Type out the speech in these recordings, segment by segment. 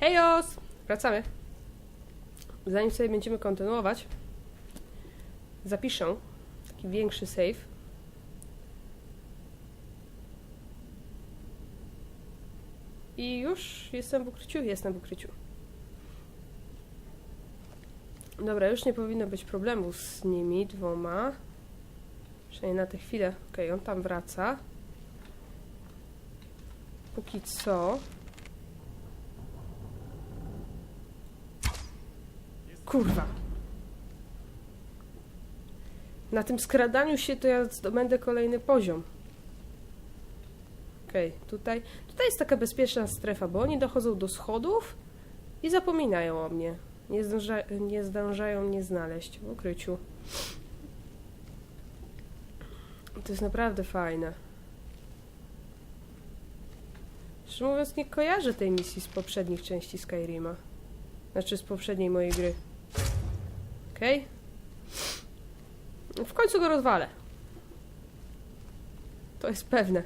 Hejos! Wracamy. Zanim sobie będziemy kontynuować, zapiszę taki większy save. I już jestem w ukryciu? Jestem w ukryciu. Dobra, już nie powinno być problemu z nimi dwoma. Przynajmniej na tę chwilę. Okej, on tam wraca. Póki co. Kurwa. Na tym skradaniu się to ja zdobędę kolejny poziom. Okej, tutaj, tutaj jest taka bezpieczna strefa, bo oni dochodzą do schodów i zapominają o mnie. Nie, zdąża, nie zdążają mnie znaleźć w ukryciu. To jest naprawdę fajne. Szczerze mówiąc, nie kojarzę tej misji z poprzednich części Skyrima. Znaczy z poprzedniej mojej gry. Okej? W końcu go rozwalę. To jest pewne.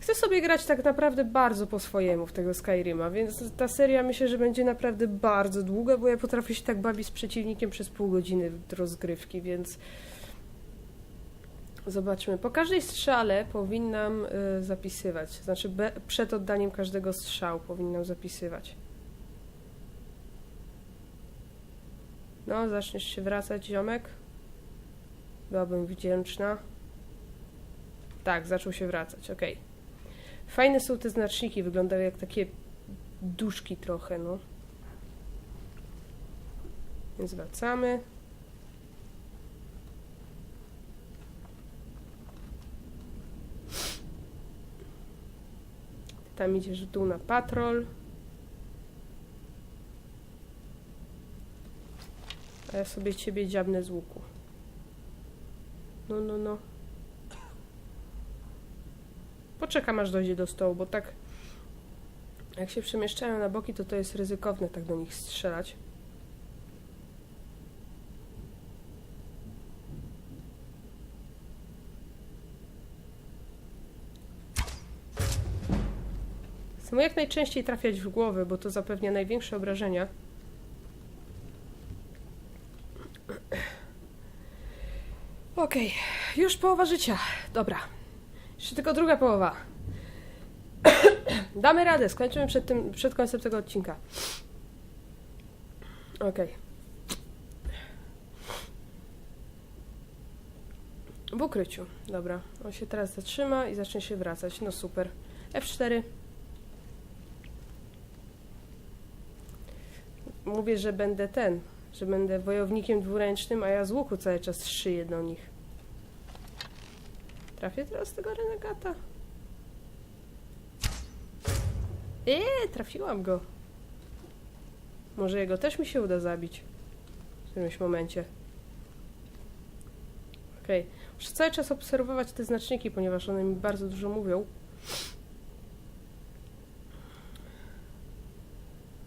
Chcę sobie grać tak naprawdę bardzo po swojemu w tego Skyrima, więc ta seria myślę, że będzie naprawdę bardzo długa, bo ja potrafię się tak bawić z przeciwnikiem przez pół godziny rozgrywki, więc zobaczmy. Po każdej strzale powinnam y, zapisywać, znaczy be, przed oddaniem każdego strzału powinnam zapisywać. No, zaczniesz się wracać, ziomek? Byłabym wdzięczna. Tak, zaczął się wracać, okej. Fajne są te znaczniki, wyglądają jak takie duszki trochę, no. Więc wracamy. Ty Tam idziesz w dół na patrol. A ja sobie ciebie dziabnę z łuku. No, no, no. Poczekam aż dojdzie do stołu, bo tak jak się przemieszczają na boki, to to jest ryzykowne tak do nich strzelać. Chcę mu jak najczęściej trafiać w głowę, bo to zapewnia największe obrażenia. Okej, już połowa życia. Dobra. Jeszcze tylko druga połowa. Damy radę, skończymy przed, tym, przed końcem tego odcinka. Okej. W ukryciu. Dobra. On się teraz zatrzyma i zacznie się wracać. No super. F4. Mówię, że będę ten, że będę wojownikiem dwuręcznym, a ja z łuku cały czas szyję do nich. Trafię teraz tego renegata. Eee, trafiłam go. Może jego też mi się uda zabić. W którymś momencie. Okej. Muszę cały czas obserwować te znaczniki, ponieważ one mi bardzo dużo mówią.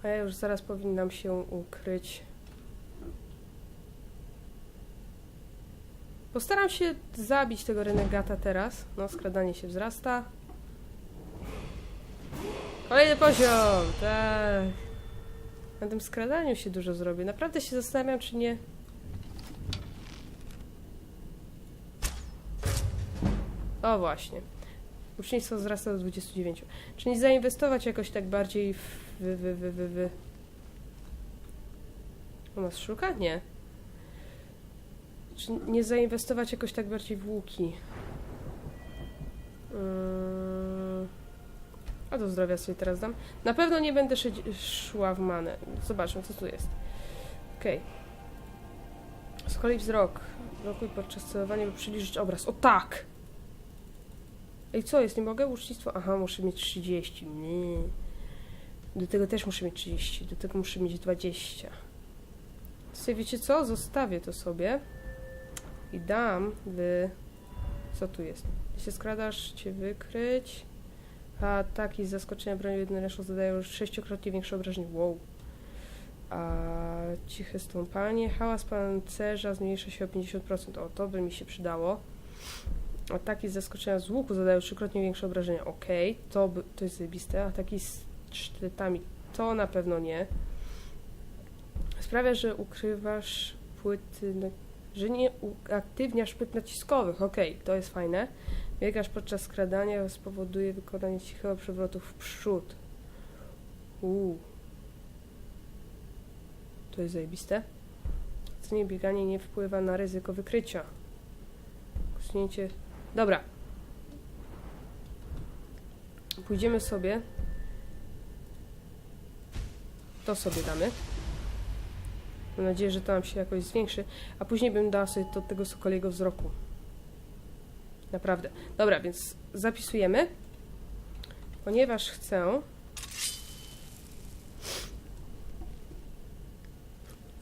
A ja już zaraz powinnam się ukryć. Postaram się zabić tego renegata teraz. No, skradanie się wzrasta. Kolejny poziom! Tak. Na tym skradaniu się dużo zrobię. Naprawdę się zastanawiam, czy nie... O, właśnie. Ucznictwo wzrasta do 29. Czy nie zainwestować jakoś tak bardziej w... w, w, w, w. U nas szuka? Nie. Czy nie zainwestować jakoś tak bardziej w łuki? Yy... A do zdrowia sobie teraz dam. Na pewno nie będę szła w manę. Zobaczmy, co tu jest. Okej. Z kolei wzrok. Blokuj podczas celowania, by przybliżyć obraz. O tak! Ej, co jest? Nie mogę? Ucznictwo? Aha, muszę mieć 30. Nie. Do tego też muszę mieć 30. Do tego muszę mieć 20. Sobie wiecie co? Zostawię to sobie. I dam w... Co tu jest? Jeśli się skradasz, cię wykryć. A ataki z zaskoczenia bronią jednoręczną zadają sześciokrotnie większe obrażenie. Wow. A ciche stąpanie. Hałas pancerza zmniejsza się o 50%. O, to by mi się przydało. Ataki z zaskoczenia z łuku zadają trzykrotnie większe obrażenia. Okej, to, by, to jest zajebiste. Ataki z sztyletami To na pewno nie. Sprawia, że ukrywasz płyty, na- że nie uaktywniasz płyt naciskowych. Okej, to jest fajne. Biegasz podczas skradania, spowoduje wykonanie cichego przewrotu w przód. Uuu. To jest zajebiste. Co nie bieganie nie wpływa na ryzyko wykrycia. Kusnięcie. Dobra. Pójdziemy sobie. To sobie damy. Mam nadzieję, że to nam się jakoś zwiększy. A później bym dała sobie do tego sokoliego wzroku. Naprawdę. Dobra, więc zapisujemy. Ponieważ chcę.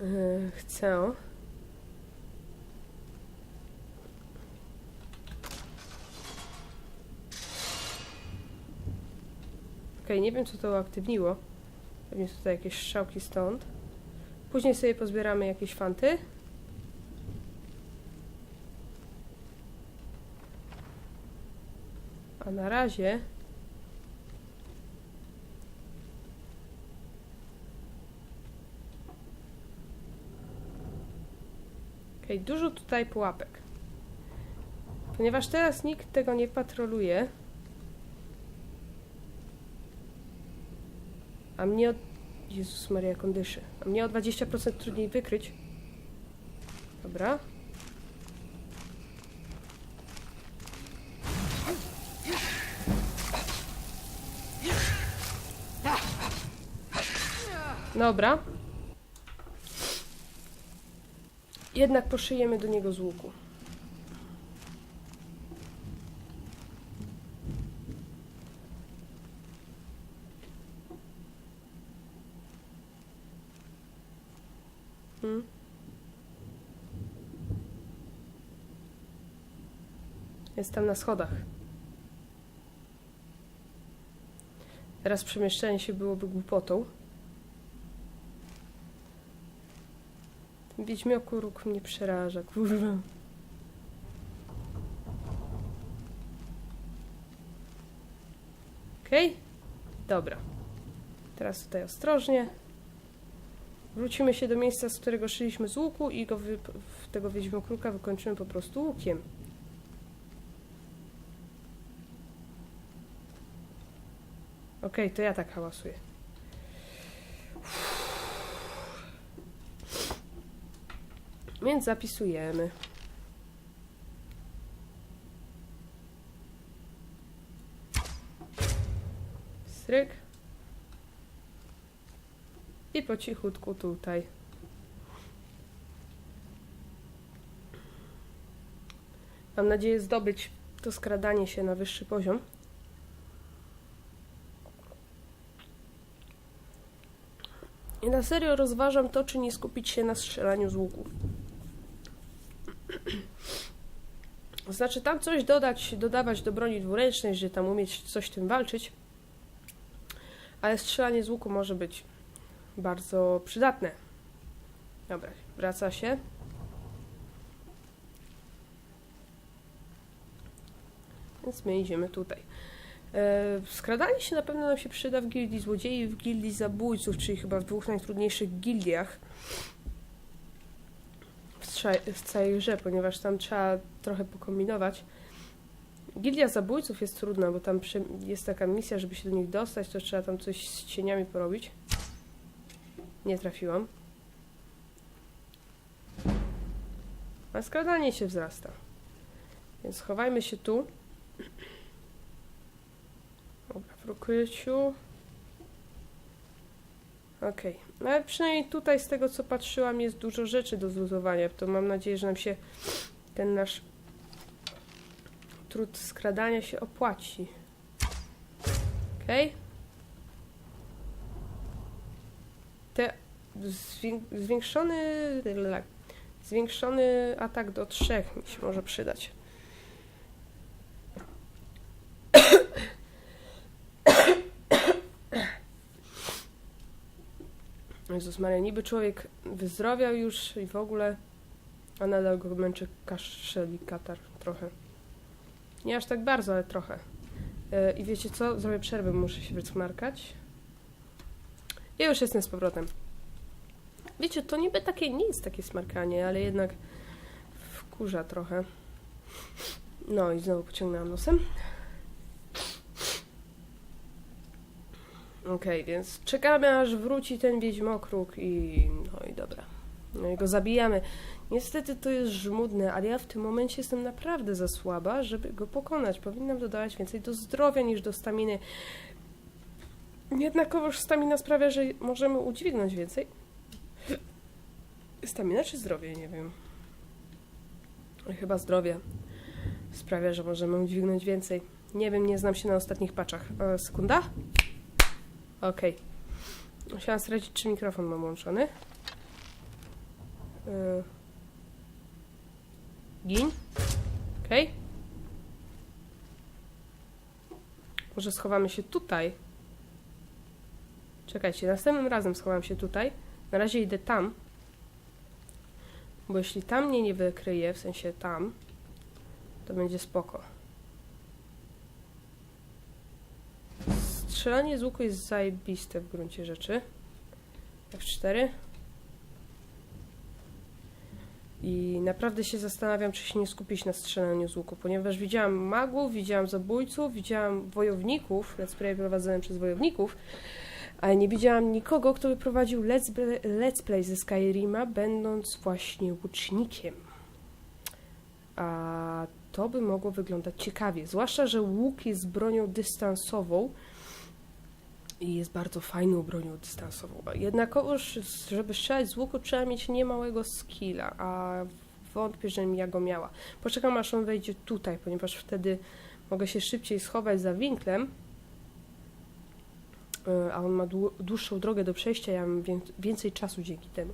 Yy, chcę. Okej, nie wiem co to uaktywniło. Pewnie tutaj jakieś strzałki stąd. Później sobie pozbieramy jakieś fanty. A na razie Okej, dużo tutaj pułapek. Ponieważ teraz nikt tego nie patroluje, a mnie. Jezus Maria, kondyszy. A mnie o 20% trudniej wykryć. Dobra. Dobra. Jednak poszyjemy do niego z łuku. Hmm. Jest tam na schodach. Teraz przemieszczenie się byłoby głupotą. Ten Wiedźmioku róg mnie przeraża, kurwa. Okej? Dobra. Teraz tutaj ostrożnie. Wrócimy się do miejsca, z którego szyliśmy z łuku i go wy, tego wiedźmiokruka wykończymy po prostu łukiem. Okej, to ja tak hałasuję. Więc zapisujemy. Po cichutku tutaj. Mam nadzieję zdobyć to skradanie się na wyższy poziom. I na serio rozważam to, czy nie skupić się na strzelaniu z łuku. Znaczy tam coś dodać, dodawać do broni dwuręcznej, że tam umieć coś tym walczyć. Ale strzelanie z łuku może być bardzo przydatne. Dobra, wraca się. Więc my idziemy tutaj. E, skradanie się na pewno nam się przyda w gildii złodziei w gildii zabójców, czyli chyba w dwóch najtrudniejszych gildiach w, całej grze, ponieważ tam trzeba trochę pokombinować. Gildia zabójców jest trudna, bo tam jest taka misja, żeby się do nich dostać, to trzeba tam coś z cieniami porobić. Nie trafiłam. A skradanie się wzrasta. Więc chowajmy się tu. Dobra, w ukryciu. Okej. No ale przynajmniej tutaj z tego co patrzyłam jest dużo rzeczy do zluzowania. To mam nadzieję, że nam się ten nasz trud skradania się opłaci. Okej. Te zwię- zwiększony zwiększony atak do trzech mi się może przydać. Jezus Maria, niby człowiek wyzdrowiał już i w ogóle, a nadal go męczy kaszel i katar trochę. Nie aż tak bardzo, ale trochę. E, I wiecie co? Zrobię przerwę, muszę się wysmarkać. Ja już jestem z powrotem. Wiecie, to niby takie jest takie smarkanie, ale jednak wkurza trochę. No i znowu pociągnęłam nosem. Okej, więc czekamy aż wróci ten wiedźmokruk i no i dobra. No i go zabijamy. Niestety to jest żmudne, ale ja w tym momencie jestem naprawdę za słaba, żeby go pokonać. Powinnam dodawać więcej do zdrowia niż do staminy. Jednakowoż stamina sprawia, że możemy udźwignąć więcej. Stamina czy zdrowie? Nie wiem. Chyba zdrowie sprawia, że możemy udźwignąć więcej. Nie wiem, nie znam się na ostatnich paczach. E, sekunda? Okej. Musiałam sprawdzić, czy mikrofon mam włączony. E, Gin. Okej. Może schowamy się tutaj. Czekajcie, następnym razem schowam się tutaj. Na razie idę tam. Bo jeśli tam mnie nie wykryje, w sensie tam, to będzie spoko. Strzelanie z łuku jest zajebiste w gruncie rzeczy. F4. I naprawdę się zastanawiam, czy się nie skupić na strzelaniu z łuku, ponieważ widziałam magów, widziałam zabójców, widziałam wojowników, let's play prowadzone przez wojowników, ale nie widziałam nikogo, kto by prowadził let's, play- let's play ze Skyrima, będąc właśnie łucznikiem. A to by mogło wyglądać ciekawie, zwłaszcza, że łuk jest bronią dystansową i jest bardzo fajną bronią dystansową. Jednakowoż, żeby strzelać z łuku, trzeba mieć niemałego skilla, a wątpię, żebym ja go miała. Poczekam, aż on wejdzie tutaj, ponieważ wtedy mogę się szybciej schować za winklem, a on ma dłu- dłuższą drogę do przejścia, ja mam wię- więcej czasu dzięki temu.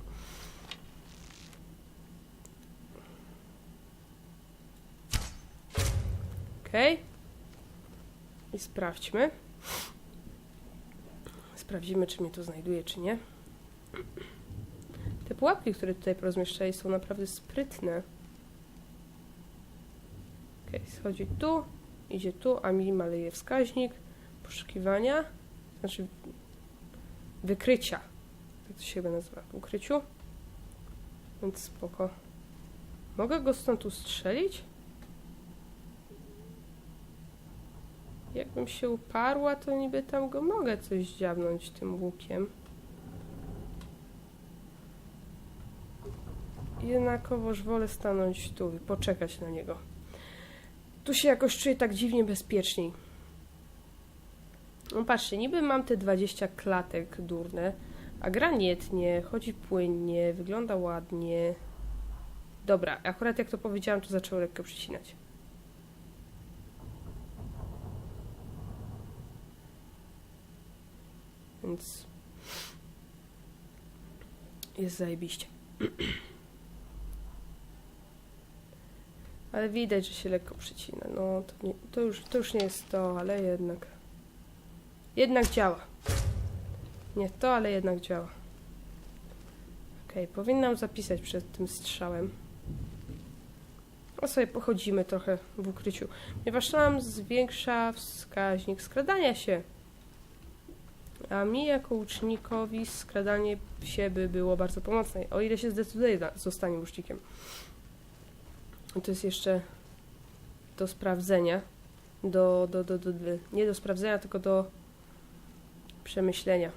Okej. I sprawdźmy. Sprawdzimy, czy mnie to znajduje, czy nie. Te pułapki, które tutaj porozmieszczali, są naprawdę sprytne. Okej, schodzi tu, idzie tu, a mi maleje wskaźnik poszukiwania, znaczy wykrycia. Tak to się chyba nazywa, w ukryciu. Więc spoko. Mogę go stąd ustrzelić? Jakbym się uparła, to niby tam go mogę coś dziabnąć tym łukiem. Jednakowoż wolę stanąć tu i poczekać na niego. Tu się jakoś czuję tak dziwnie bezpieczniej. No patrzcie, niby mam te 20 klatek durne, a gra nie tnie, chodzi płynnie, wygląda ładnie. Dobra, akurat jak to powiedziałam, to zaczęło lekko przycinać. Więc jest zajebiście. Ale widać, że się lekko przycina. No, to, nie, to, już, to już nie jest to, ale jednak. Jednak działa. Nie to, ale jednak działa. Okej, powinnam zapisać przed tym strzałem. A sobie pochodzimy trochę w ukryciu. Ponieważ tam zwiększa wskaźnik skradania się. A mi jako łucznikowi skradanie się by było bardzo pomocne, o ile się zdecyduje zostanie łucznikiem. To jest jeszcze do sprawdzenia. Do, do, do, do, do, nie do sprawdzenia, tylko do przemyślenia.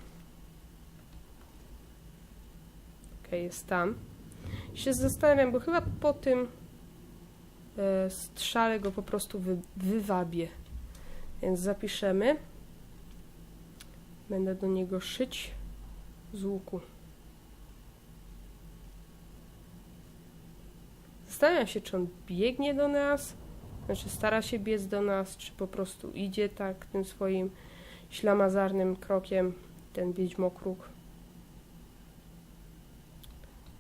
Okej, jest tam. Się zastanawiam, bo chyba po tym e, strzale go po prostu wy, wywabię. Więc zapiszemy. Będę do niego szyć z łuku. Zastanawiam się, czy on biegnie do nas, znaczy stara się biec do nas, czy po prostu idzie tak tym swoim ślamazarnym krokiem, ten wiedźmokruk.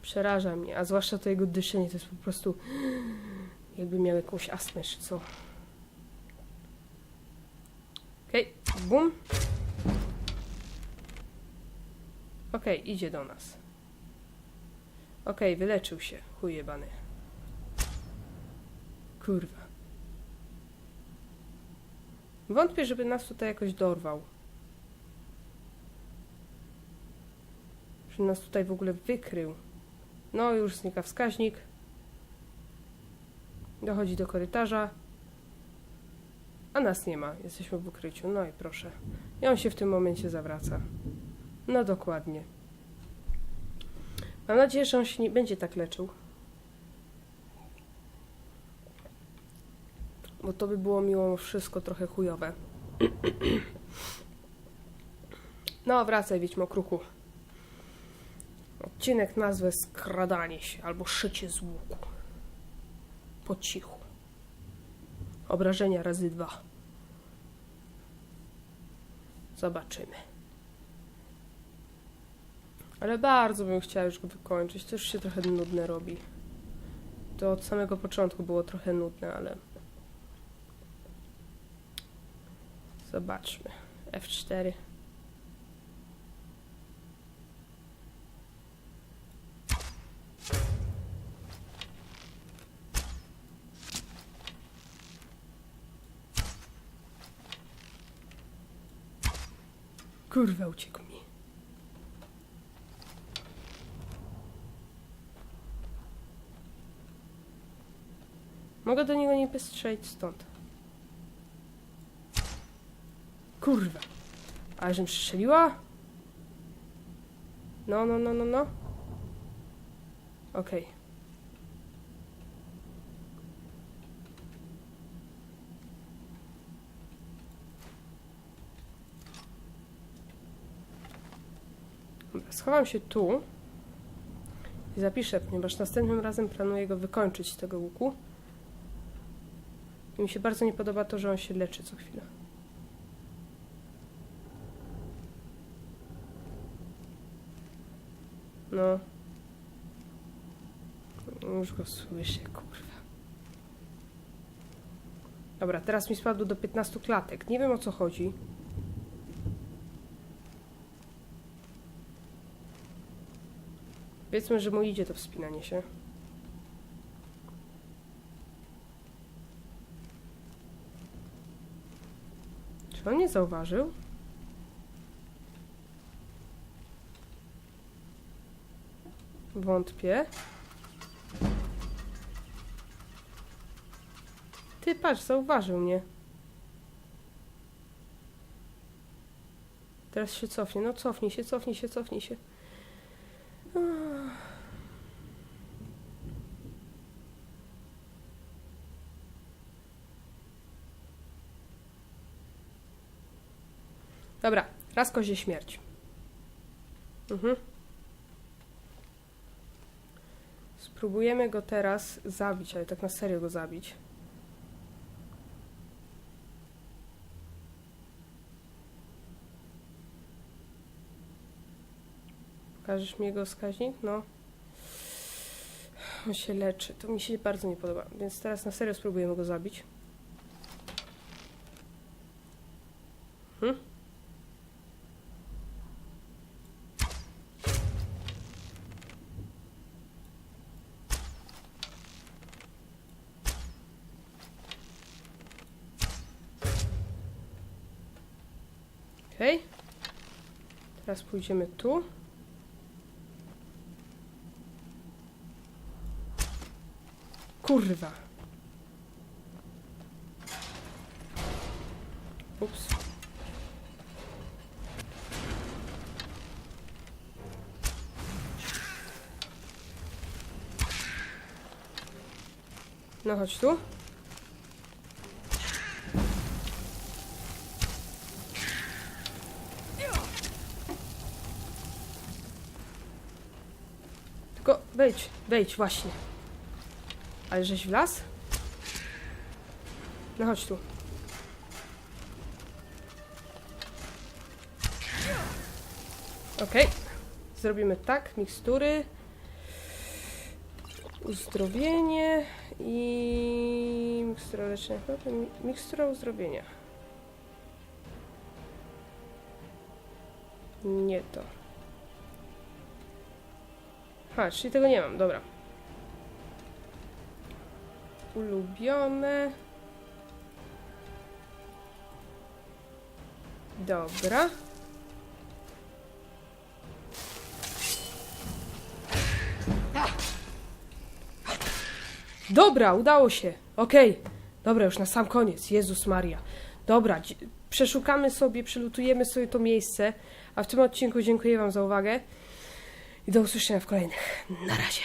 Przeraża mnie, a zwłaszcza to jego dyszenie, to jest po prostu jakby miał jakąś astmę, czy co. Okej, bum. Okej, idzie do nas. Okej, wyleczył się, chujebany. Kurwa. Wątpię, żeby nas tutaj jakoś dorwał. Że nas tutaj w ogóle wykrył. No, już znika wskaźnik. Dochodzi do korytarza. A nas nie ma. Jesteśmy w ukryciu. No i proszę. I on się w tym momencie zawraca. No dokładnie. Mam nadzieję, że on się nie będzie tak leczył. Bo to by było miło wszystko trochę chujowe. No, wracaj, Wiedźmo Kruku. Odcinek nazwę Skradanie się albo Szycie z łuku. Po cichu. Obrażenia razy dwa. Zobaczymy. Ale bardzo bym chciała już go wykończyć. To już się trochę nudne robi. To od samego początku było trochę nudne, ale... Zobaczmy. F4. Kurwa, uciekł mi. Mogę do niego nie wystrzelić stąd. Kurwa. Ale żem strzeliła? No, no, no, no, no. Okej. Dobra, schowam się tu i zapiszę, ponieważ następnym razem planuję go wykończyć z tego łuku. I mi się bardzo nie podoba to, że on się leczy co chwilę. No. Już go słyszę, kurwa. Dobra, teraz mi spadło do 15 klatek. Nie wiem o co chodzi. Powiedzmy, że mu idzie to wspinanie się. Czy on nie zauważył? Wątpię. Ty patrz, zauważył mnie. Teraz się cofnie. No cofnij się, cofnij się, cofnij się. Dobra, raz kozie śmierć. Mhm. Spróbujemy go teraz zabić, ale tak na serio go zabić. Pokażesz mi jego wskaźnik? No. On się leczy. To mi się bardzo nie podoba. Więc teraz na serio spróbujemy go zabić. Hmm? Teraz pójdziemy tu. Kurwa. Ups. No chodź tu. Tylko wejdź, wejdź właśnie. Ale żeś w las? No chodź tu. Okej. Zrobimy tak, mikstury. Uzdrowienie i mikstura leczenia. Mikstura uzdrowienia. Nie to. A, czyli tego nie mam, dobra. Ulubione. Dobra. Dobra, udało się. Okej. Okay. Dobra, już na sam koniec. Jezus Maria. Dobra, przeszukamy sobie, przelutujemy sobie to miejsce. A w tym odcinku dziękuję Wam za uwagę. I do usłyszenia w kolejnych. Na razie.